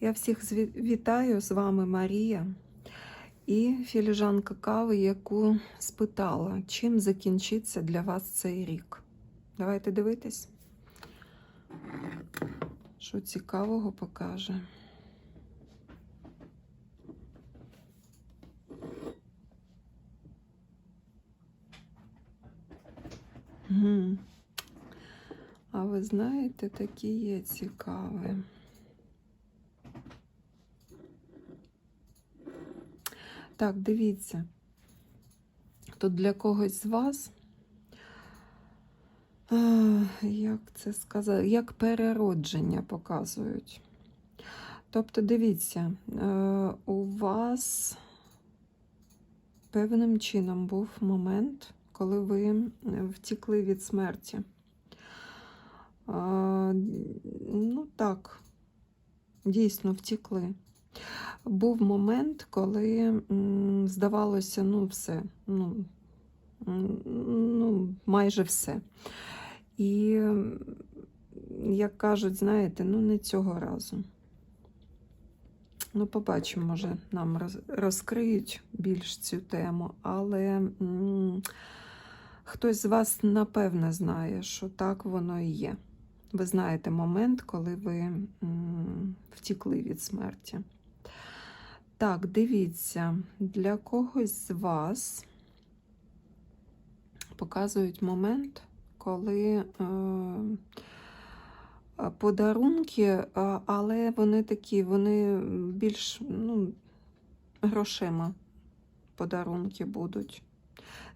Я всіх вітаю, з вами Марія і філіжанка кави, яку спитала, чим закінчиться для вас цей рік. Давайте дивитись, що цікавого покаже. А ви знаєте, такі є цікаві. Так, дивіться. Тут для когось з вас, як це сказати, як переродження показують. Тобто, дивіться, е, у вас певним чином був момент, коли ви втікли від смерті. Ну так, дійсно втікли. Був момент, коли здавалося, ну, все, ну, ну, майже все. І, як кажуть, знаєте, ну не цього разу. Ну, побачимо, може, нам розкриють більш цю тему, але хтось з вас напевне знає, що так воно і є. Ви знаєте момент, коли ви втікли від смерті. Так, дивіться, для когось з вас показують момент, коли е, е, подарунки, е, але вони такі, вони більш ну, грошима подарунки будуть.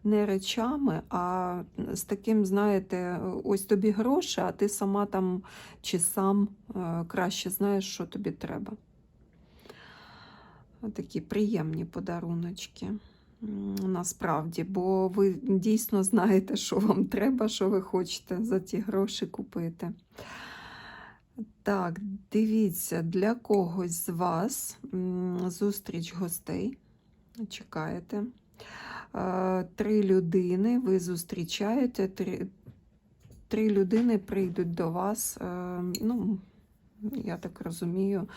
Не речами, а з таким, знаєте, ось тобі гроші, а ти сама там чи сам е, краще знаєш, що тобі треба. Такі приємні подаруночки. Насправді, бо ви дійсно знаєте, що вам треба, що ви хочете за ті гроші купити. Так, дивіться, для когось з вас зустріч гостей. Чекаєте. Е, Три людини ви зустрічаєте, три, три людини прийдуть до вас. е, Ну, я так розумію,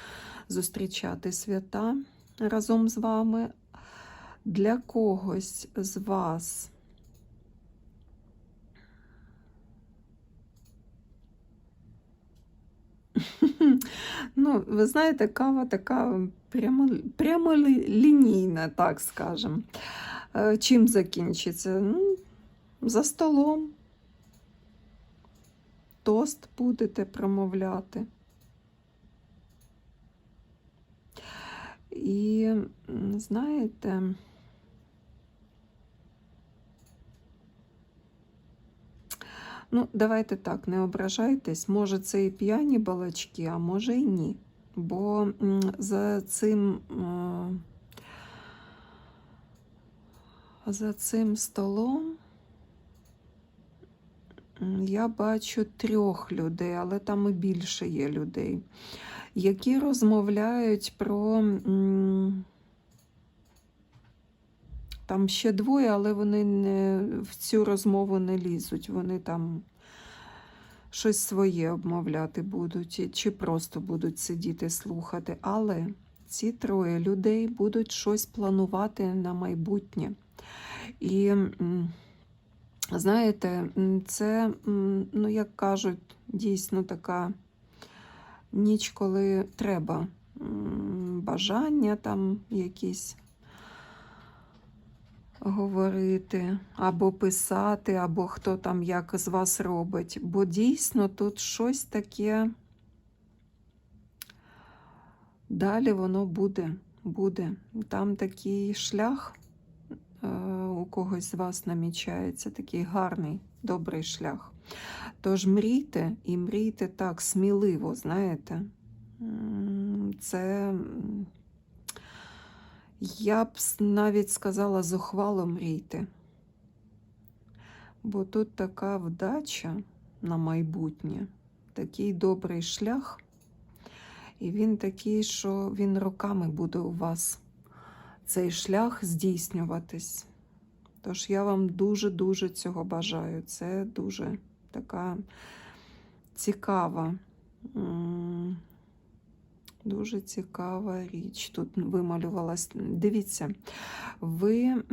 зустрічати свята разом з вами. Для когось з вас Ну, ви знаєте, кава така прямо, прямолінійна, так скажемо. Е, Чим закінчиться? Ну, за столом. Тост будете промовляти. І знаєте, ну, давайте так, не ображайтесь. Може, це і п'яні балачки, а може і ні. Бо за цим, за цим столом я бачу трьох людей, але там і більше є людей які розмовляють про. Там ще двоє, але вони не, в цю розмову не лізуть. Вони там щось своє обмовляти будуть, чи просто будуть сидіти слухати. Але ці троє людей будуть щось планувати на майбутнє. І знаєте, це, ну, як кажуть, дійсно така ніч, коли треба бажання там якісь говорити, або писати, або хто там як з вас робить. Бо дійсно тут щось таке. Далі воно буде, буде. Там такий шлях е, у когось з вас намічається, такий гарний, добрий шлях. Тож мрійте і мрійте так сміливо, знаєте. Це, я б навіть сказала, зухвало мрійте. Бо тут така вдача на майбутнє, такий добрий шлях, і він такий, що він роками буде у вас цей шлях здійснюватись. Тож я вам дуже-дуже цього бажаю. Це дуже така цікава Дуже цікава річ. Тут вималювалась. Дивіться, ви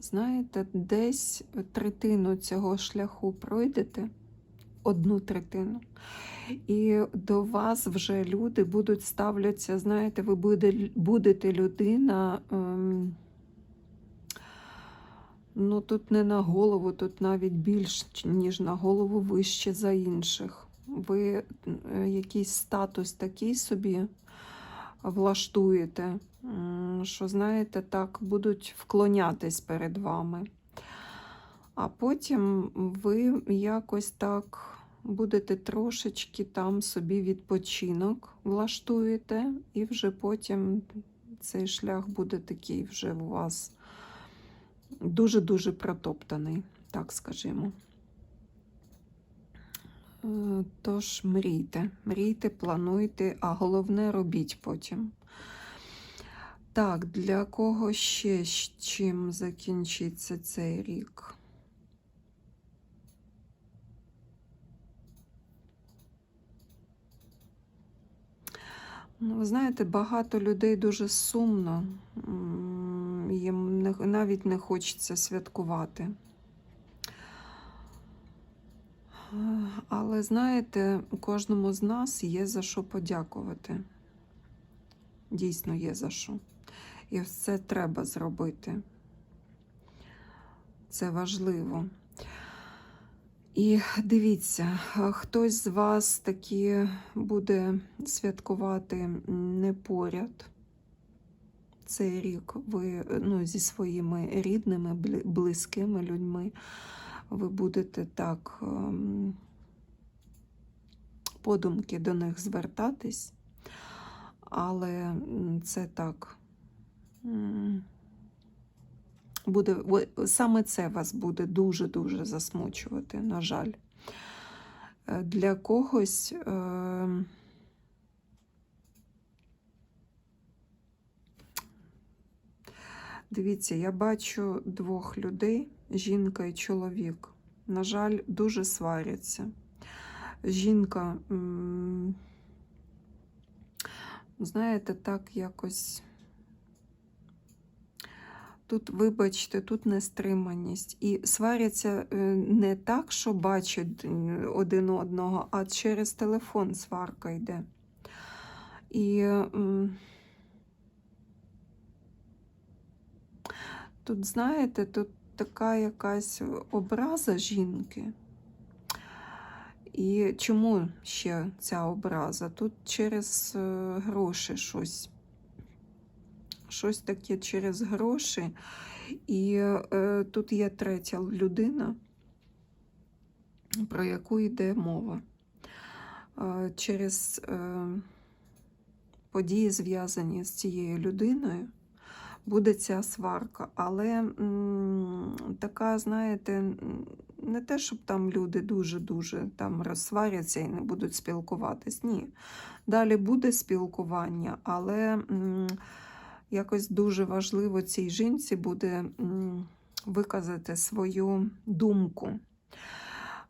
знаєте, десь третину цього шляху пройдете, одну третину. І до вас вже люди будуть ставлятися, знаєте, ви будете людина. Ну, тут не на голову, тут навіть більш, ніж на голову вище за інших. Ви е, якийсь статус такий собі влаштуєте, що, знаєте, так, будуть вклонятись перед вами. А потім ви якось так будете трошечки там собі відпочинок влаштуєте, і вже потім цей шлях буде такий вже у вас дуже-дуже протоптаний, так скажімо. Е, Тож мрійте, мрійте, плануйте, а головне робіть потім. Так, для кого ще чим закінчиться цей рік? Ну, ви знаєте, багато людей дуже сумно, їм навіть не хочеться святкувати. Але знаєте, кожному з нас є за що подякувати. Дійсно є за що. І це треба зробити. Це важливо. І дивіться, хтось з вас таки буде святкувати не поряд цей рік. Ви ну, зі своїми рідними, близькими людьми. Ви будете так ем, подумки до них звертатись, але це так. Буде, саме це вас буде дуже-дуже засмучувати, на жаль. Е, Для когось. Е, Дивіться, я бачу двох людей, жінка і чоловік. На жаль, дуже сваряться. Жінка, знаєте, так якось. Тут, вибачте, тут нестриманість. І сваряться е, не так, що бачать один одного, а через телефон сварка йде. І тут, знаєте, тут така якась образа жінки. І чому ще ця образа? Тут через е, гроші щось. Щось таке через гроші. І е, тут є третя людина, про яку йде мова. Е, через е, події, зв'язані з цією людиною, буде ця сварка. Але м, така, знаєте, не те, щоб там люди дуже-дуже там розсваряться і не будуть спілкуватись. Ні. Далі буде спілкування, але. м, якось дуже важливо цій жінці буде м, виказати свою думку.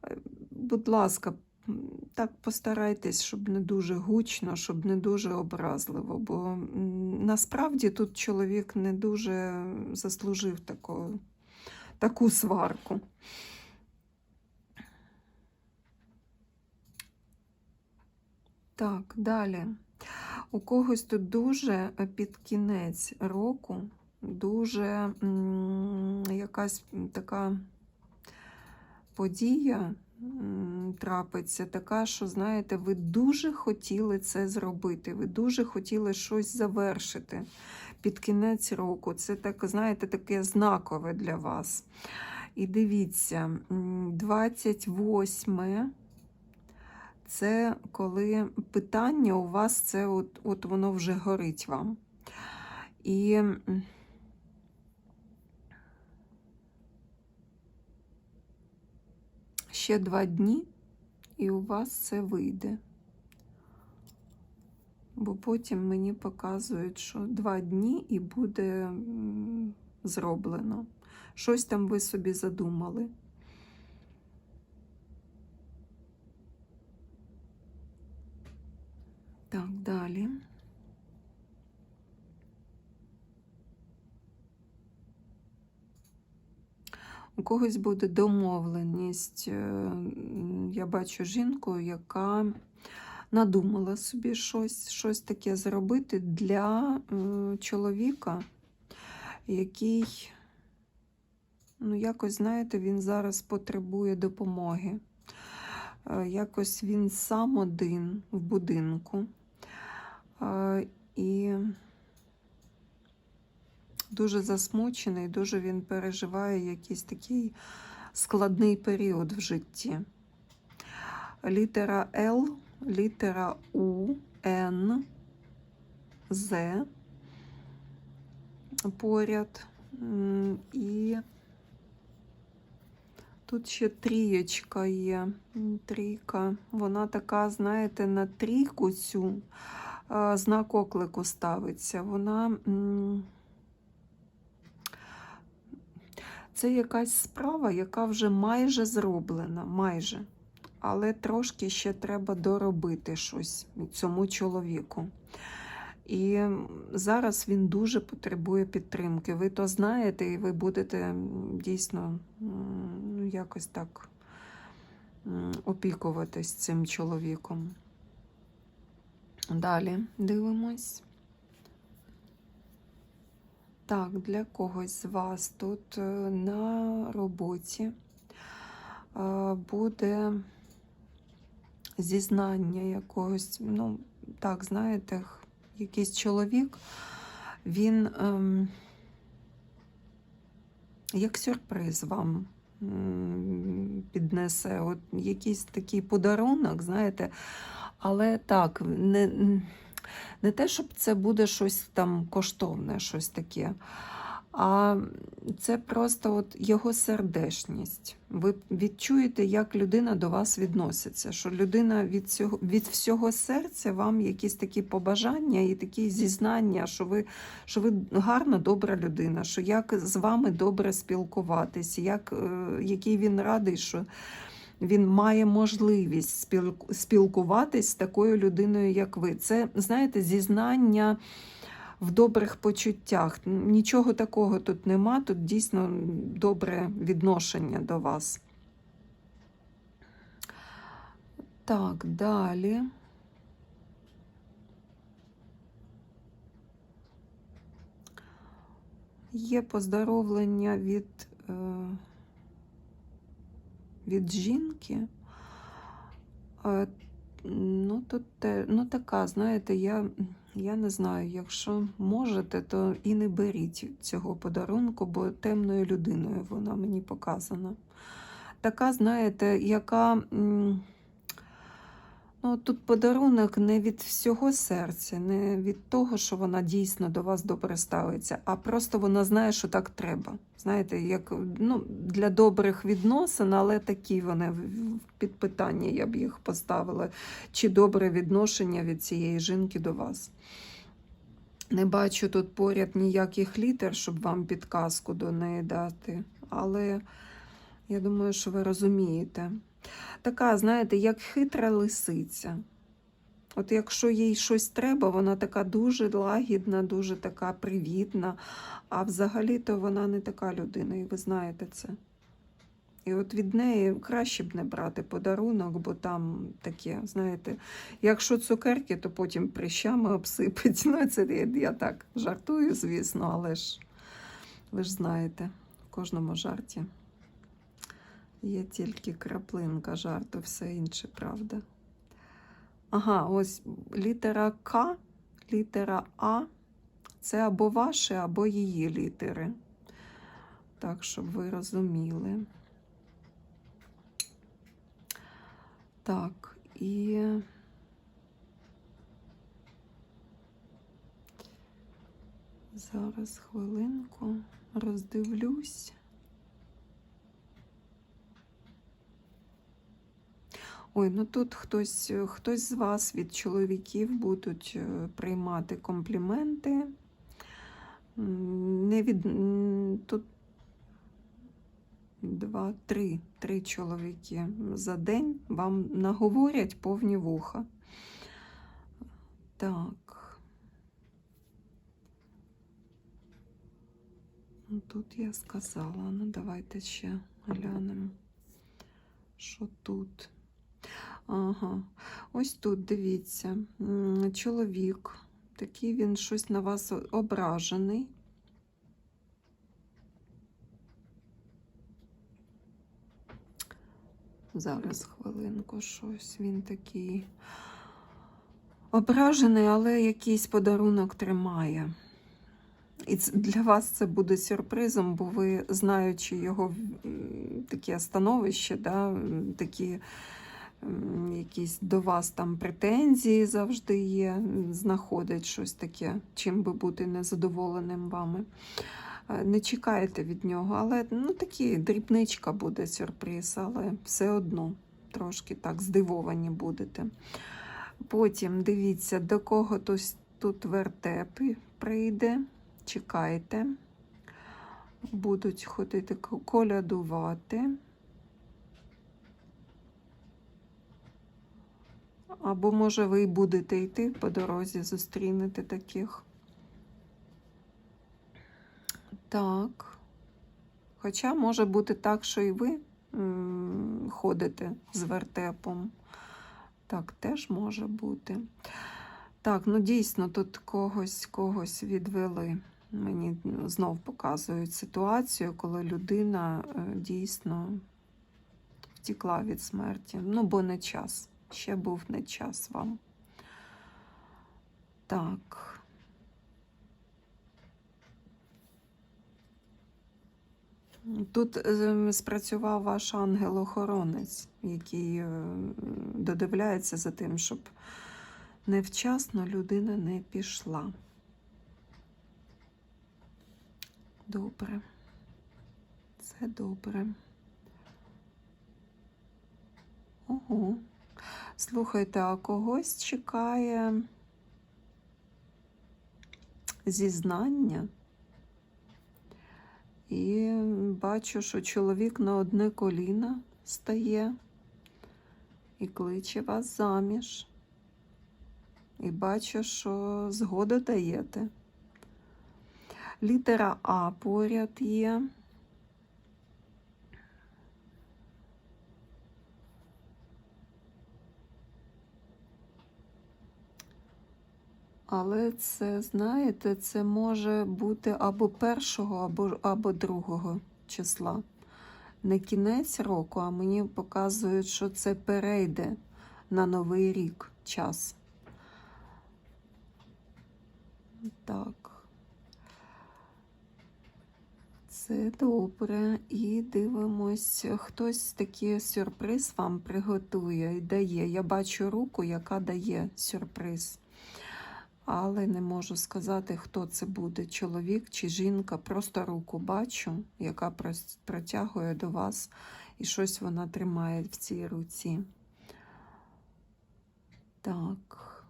Е, Будь ласка, так постарайтесь, щоб не дуже гучно, щоб не дуже образливо, бо насправді тут чоловік не дуже заслужив таку, таку сварку. Так, далі. У когось тут дуже е, під кінець року, дуже якась така подія трапиться, така, що, знаєте, ви дуже хотіли це зробити, ви дуже хотіли щось завершити під кінець року. Це так, знаєте, таке знакове для вас. І дивіться, 28 це коли питання у вас це от, от воно вже горить вам. І ще два дні, і у вас це вийде. Бо потім мені показують, що два дні і буде зроблено. Щось там ви собі задумали. Так, далі. У когось буде домовленість. Е, Я бачу жінку, яка надумала собі щось, щось таке зробити для е, чоловіка, який, ну, якось, знаєте, він зараз потребує допомоги. Е, Якось він сам один в будинку. І дуже засмучений, дуже він переживає якийсь такий складний період в житті. Літера Л, літера У, Н, З поряд. І тут ще трієчка є. Трійка. Вона така, знаєте, на трійку цю е, знак оклику ставиться. Вона. м, Це якась справа, яка вже майже зроблена, майже. Але трошки ще треба доробити щось цьому чоловіку. І зараз він дуже потребує підтримки. Ви то знаєте, і ви будете дійсно ну, якось так опікуватись цим чоловіком. Далі дивимось. Так, для когось з вас тут е, на роботі е, буде зізнання якогось, ну, так, знаєте, якийсь чоловік, він ем, як сюрприз вам піднесе от якийсь такий подарунок, знаєте, але так, не, не те, щоб це буде щось там коштовне, щось таке. А це просто от його сердешність. Ви відчуєте, як людина до вас відноситься, що людина від, цього, від всього серця вам якісь такі побажання і такі зізнання, що ви, що ви гарна, добра людина, що як з вами добре спілкуватись, як, е, який він радий, що він має можливість спілкуватись з такою людиною, як ви. Це, знаєте, зізнання в добрих почуттях. Нічого такого тут нема, тут дійсно добре відношення до вас. Так, далі. Є поздоровлення від, е, від жінки. Ну, тут те, ну, така, знаєте, я, я не знаю, якщо можете, то і не беріть цього подарунку, бо темною людиною вона мені показана. Така, знаєте, яка. Ну, тут подарунок не від всього серця, не від того, що вона дійсно до вас добре ставиться, а просто вона знає, що так треба. Знаєте, як ну, для добрих відносин, але такі вони під питання я б їх поставила. Чи добре відношення від цієї жінки до вас? Не бачу тут поряд ніяких літер, щоб вам підказку до неї дати, але я думаю, що ви розумієте. Така, знаєте, як хитра лисиця. От якщо їй щось треба, вона така дуже лагідна, дуже така привітна, а взагалі-то вона не така людина, і ви знаєте це. І от від неї краще б не брати подарунок, бо там таке, знаєте, якщо цукерки, то потім прищами обсипать. Ну, це я, я так жартую, звісно, але ж ви ж знаєте, в кожному жарті є тільки краплинка жарту, все інше правда. Ага, ось літера К, літера А це або ваші, або її літери. Так, щоб ви розуміли. Так, і. Зараз хвилинку роздивлюсь. Ой, ну тут хтось, хтось з вас від чоловіків будуть е, приймати компліменти. Не від... Тут два, три, три чоловіки за день вам наговорять повні вуха. Так. Ну, Тут я сказала, ну давайте ще глянемо, що тут. Ага, ось тут дивіться, чоловік, такий він щось на вас ображений. Зараз хвилинку, щось він такий ображений, але якийсь подарунок тримає. І для вас це буде сюрпризом, бо ви, знаючи його таке становище, да, такі якісь до вас там претензії завжди є, знаходить щось таке, чим би бути незадоволеним вами. Е, Не чекайте від нього, але ну, такі дрібничка буде сюрприз, але все одно трошки так здивовані будете. Потім дивіться, до кого тось тут вертепи прийде. Чекайте. Будуть ходити колядувати. Або, може, ви й будете йти по дорозі, зустрінете таких. Так. Хоча може бути так, що і ви ходите з вертепом. Так, теж може бути. Так, ну дійсно, тут когось, когось відвели. Мені знов показують ситуацію, коли людина е, дійсно втікла від смерті. Ну, бо не час. Ще був не час вам. Так. Тут е, спрацював ваш ангел-охоронець, який е, додивляється за тим, щоб невчасно людина не пішла. Добре. Це добре. Ого. Слухайте, а когось чекає зізнання? І бачу, що чоловік на одне коліно стає і кличе вас заміж. І бачу, що згоду даєте. Літера А поряд є. Але це, знаєте, це може бути або першого, або, або другого числа. Не кінець року, а мені показують, що це перейде на новий рік час. Так. Це добре. І дивимось, хтось такий сюрприз вам приготує і дає. Я бачу руку, яка дає сюрприз. Але не можу сказати, хто це буде, чоловік чи жінка. Просто руку бачу, яка протягує до вас, і щось вона тримає в цій руці. Так.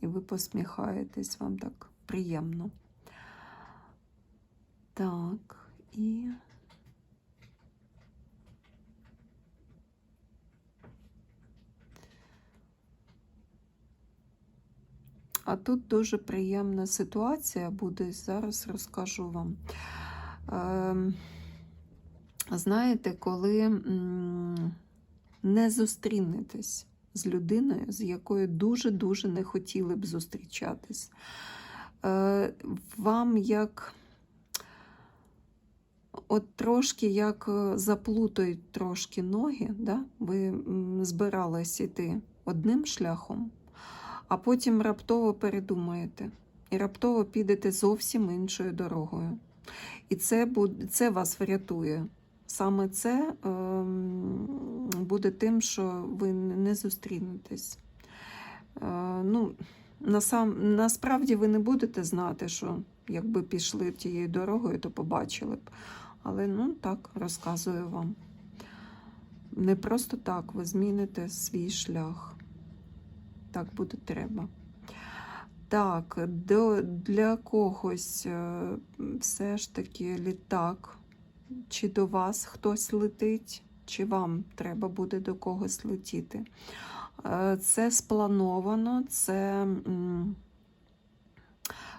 І ви посміхаєтесь, вам так приємно. Так, і. А тут дуже приємна ситуація буде, зараз розкажу вам. Ем, знаєте, коли не зустрінетесь з людиною, з якою дуже-дуже не хотіли б зустрічатись, е, вам як от трошки як е, заплутають трошки ноги, да? ви м, збирались іти одним шляхом, а потім раптово передумаєте і раптово підете зовсім іншою дорогою. І це, це вас врятує. Саме це ем, буде тим, що ви не зустрінетесь. Е, ну, насам, насправді ви не будете знати, що якби пішли тією дорогою, то побачили б. Але ну так розказую вам. Не просто так ви зміните свій шлях. Так буде треба. Так, для когось е, все ж таки літак. Чи до вас хтось летить, чи вам треба буде до когось летіти. Е, Це сплановано, це.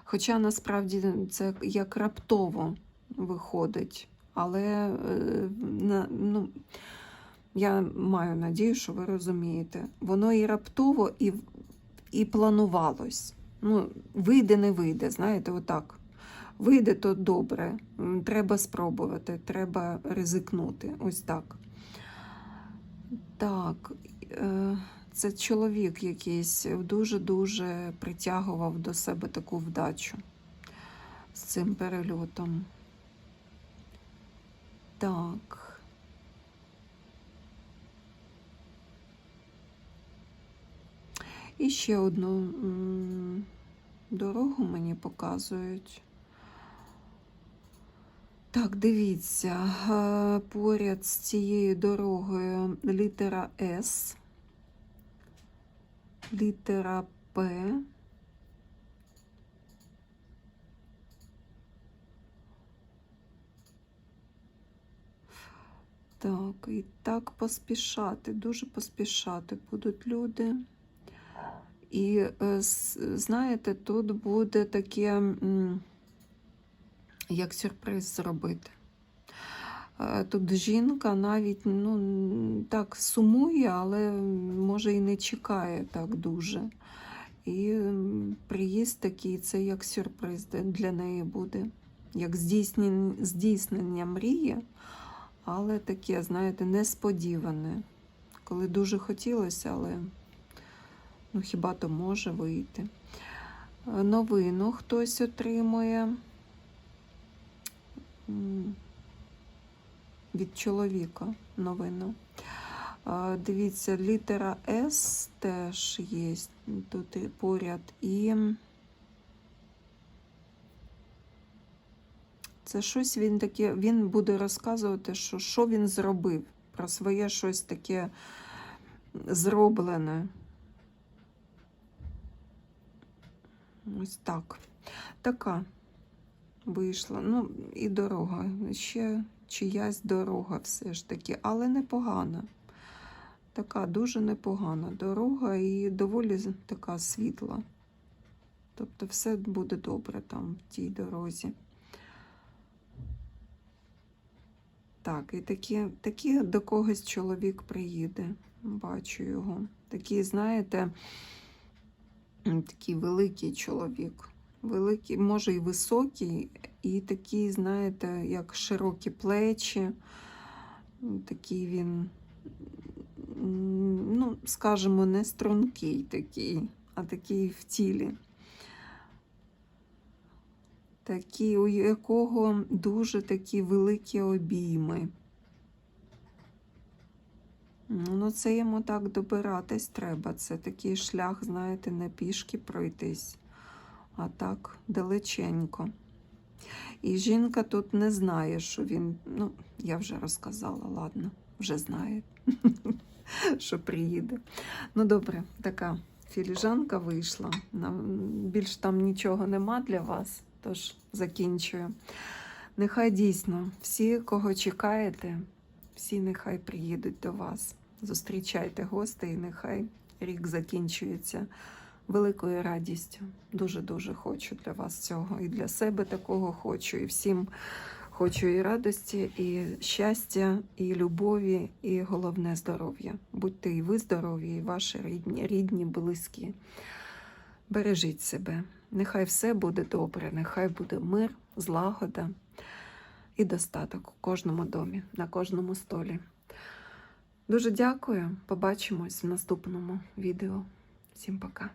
Хоча насправді це як раптово виходить. Але е, ну, я маю надію, що ви розумієте. Воно і раптово, і, і планувалось. Ну, вийде, не вийде, знаєте, отак. Вийде, то добре. Треба спробувати, треба ризикнути. Ось так. Так, е, це чоловік якийсь дуже-дуже притягував до себе таку вдачу з цим перельотом. Так. І ще одну дорогу мені показують. Так, дивіться, е, поряд з цією дорогою літера С, літера П. Так, і так поспішати, дуже поспішати будуть люди. І е, знаєте, тут буде таке, як сюрприз зробити. Е, Тут жінка навіть ну, так сумує, але може і не чекає так дуже. І приїзд такий, це як сюрприз для неї буде, як здійснення, здійснення мрії, але таке, знаєте, несподіване. Коли дуже хотілося, але ну, хіба то може вийти. Е, Новину хтось отримує від чоловіка новину. Е, Дивіться, літера С теж є тут поряд. І це щось він таке, він буде розказувати, що, що він зробив, про своє щось таке зроблене. Ось так. Така вийшла. Ну, і дорога. Ще чиясь дорога все ж таки, але непогана. Така дуже непогана дорога і доволі така світла. Тобто все буде добре там в тій дорозі. Так, і такі, такі до когось чоловік приїде. Бачу його. Такий, знаєте, такий великий чоловік. Великий, може і високий, і такий, знаєте, як широкі плечі. Такий він, ну, скажімо, не стрункий такий, а такий в тілі. Такий, у якого дуже такі великі обійми. Ну, це йому так добиратись треба. Це такий шлях, знаєте, не пішки пройтись, а так далеченько. І жінка тут не знає, що він. Ну, я вже розказала, ладно, вже знає, що приїде. Ну, добре, така філіжанка вийшла. Більш там нічого нема для вас, тож закінчую. Нехай дійсно всі, кого чекаєте, всі нехай приїдуть до вас. Зустрічайте гостей, і нехай рік закінчується великою радістю. Дуже-дуже хочу для вас цього. І для себе такого хочу, і всім хочу і радості, і щастя, і любові, і головне здоров'я. Будьте і ви здорові, і ваші рідні, рідні, близькі. Бережіть себе. Нехай все буде добре, нехай буде мир, злагода і достаток у кожному домі, на кожному столі. Дуже дякую. Побачимось в наступному відео. Всім пока.